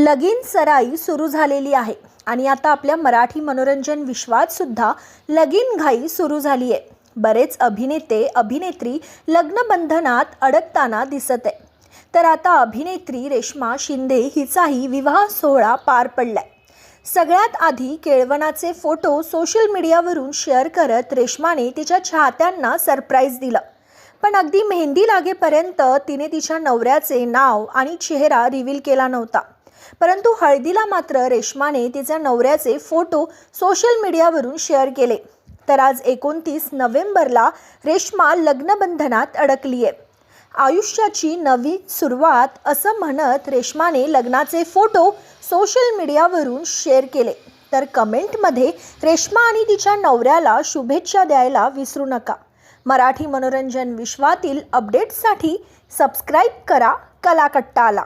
लगीन सराई सुरू झालेली आहे. आणि आता आपल्या मराठी मनोरंजन विश्वात सुद्धा लगीन घाई सुरू झाली आहे बरेच अभिनेते अभिनेत्री लग्नबंधनात अडकताना दिसत आहे तर आता अभिनेत्री रेश्मा शिंदे हिचाही विवाह सोहळा पार पडलाय. सगळ्यात आधी केळवणाचे फोटो सोशल मीडियावरून शेअर करत रेश्माने तिच्या चाहत्यांना सरप्राईज दिलं. पण अगदी मेहंदी लागेपर्यंत तिने तिच्या नवऱ्याचे नाव आणि चेहरा रिव्हील केला नव्हता. परंतु हळदीला मात्र रेश्माने तिच्या नवऱ्याचे फोटो सोशल मीडियावरून शेअर केले. तर आज एकोणतीस नोव्हेंबरला रेश्मा लग्नबंधनात अडकली आहे आयुष्याची नवी सुरुवात असं म्हणत रेश्माने लग्नाचे फोटो सोशल मीडियावरून शेअर केले. तर कमेंटमध्ये रेश्मा आणि तिच्या नवऱ्याला शुभेच्छा द्यायला विसरू नका. मराठी मनोरंजन विश्वातील अपडेट्ससाठी सबस्क्राईब करा कलाकट्टाला.